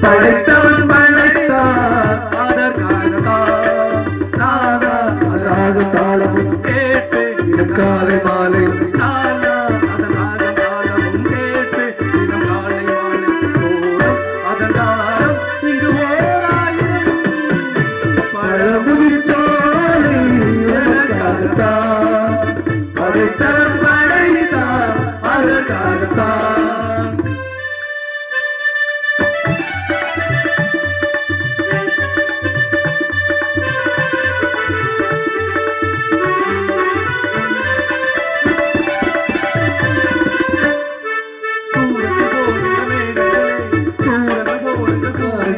படைத்தவன் படைத்தார். அதாக தாளமும் கேட்டு காலை மாலை. பழமுதிச்சோலை படைத்தவன்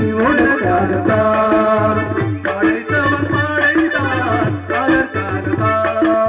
கையோடு காதலா